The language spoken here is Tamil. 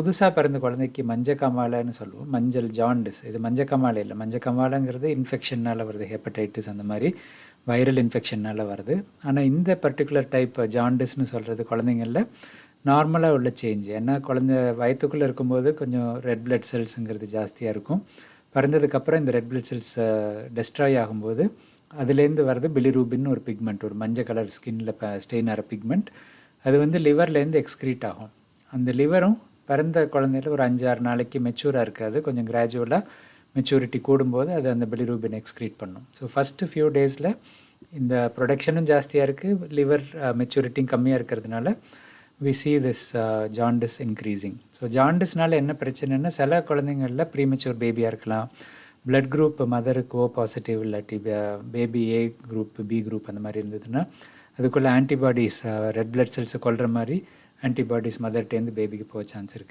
புதுசாக பிறந்த குழந்தைக்கு மஞ்ச கமாலைன்னு சொல்லுவோம். மஞ்சள் ஜாண்டிஸ் இது மஞ்ச கமாலை இல்லை. மஞ்ச கமாலைங்கிறது இன்ஃபெக்ஷனால் வருது. ஹெப்படைட்டிஸ் அந்த மாதிரி வைரல் இன்ஃபெக்ஷனால் வருது. ஆனால் இந்த பர்டிகுலர் டைப் ஜாண்டிஸ்னு சொல்கிறது குழந்தைங்களில் நார்மலாக உள்ள சேஞ்ச் ஏன்னா குழந்த வயத்துக்குள்ளே இருக்கும்போது கொஞ்சம் ரெட் பிளட் செல்ஸுங்கிறது ஜாஸ்தியாக இருக்கும். பிறந்ததுக்கப்புறம் இந்த ரெட் பிளட் செல்ஸ் டெஸ்ட்ராய் ஆகும்போது அதுலேருந்து வர்றது பிலிரூபின்னு ஒரு பிக்மெண்ட் ஒரு மஞ்சள் கலர் ஸ்கின்னில் ஸ்டெயின் ஆகிற பிக்மெண்ட் அது வந்து லிவர்லேருந்து எக்ஸ்க்ரீட் ஆகும். அந்த லிவரும் பிறந்த குழந்தையில ஒரு அஞ்சாறு நாளைக்கு மெச்சூராக இருக்காது. கொஞ்சம் கிராஜுவலாக மெச்சூரிட்டி கூடும்போது அது அந்த பிலிரூபின் எக்ஸ்க்ரீட் பண்ணும். ஸோ ஃபஸ்ட்டு ஃபியூ டேஸில் இந்த ப்ரொடக்ஷனும் ஜாஸ்தியாக இருக்குது லிவர் மெச்சூரிட்டியும் கம்மியாக இருக்கிறதுனால we see this jaundice increasing so ஜாண்டிஸ்னால என்ன பிரச்சனைன்னா சில குழந்தைங்களில் ப்ரீமெச்சூர் பேபியாக இருக்கலாம். பிளட் குரூப் மதருக்கு ஓ பாசிட்டிவ் இல்லாட்டி baby A group B group அந்த மாதிரி இருந்ததுன்னா அதுக்குள்ளே ஆன்டிபாடிஸ் ரெட் பிளட் செல்ஸை கொள்கிற மாதிரி ஆன்டிபாடிஸ் மதர்கிட்டேருந்து பேபிக்கு போக சான்ஸ் இருக்குது